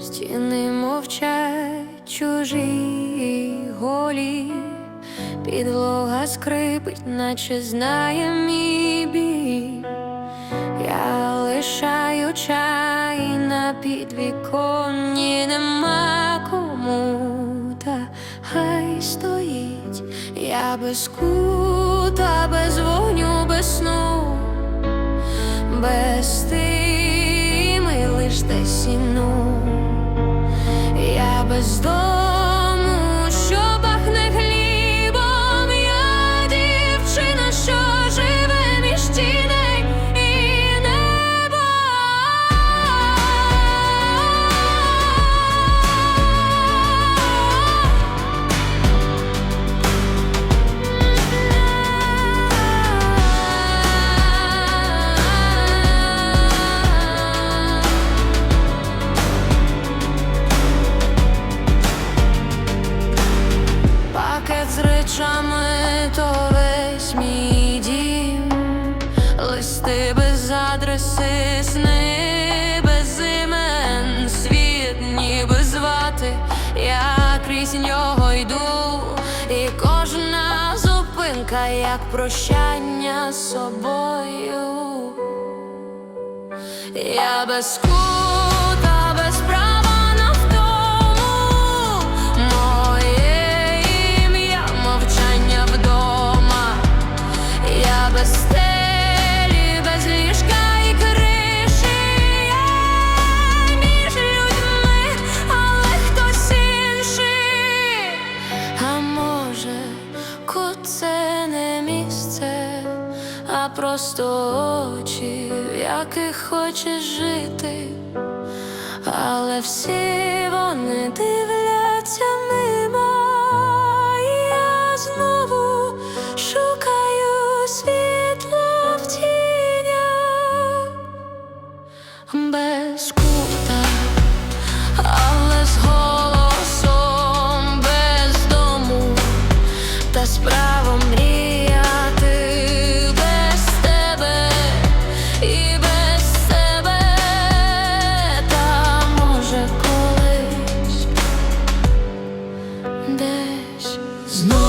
Стіни мовчать чужі голі, підлога скрипить, наче знає мій біль. Я лишаю чай на підвіконні, нема кому, та хай стоїть. Я без кута, без вогню, без сну, без стими Я без зупинка, як прощання з собою. Я без кута, без права на втому Моє мовчання вдома Я без стелі, просто очі, в яких хочеш жити, але всі вони дивляться мимо, і я знову шукаю світло в тінях. Без кута, але з голосом без дому та справа може колись десь знову.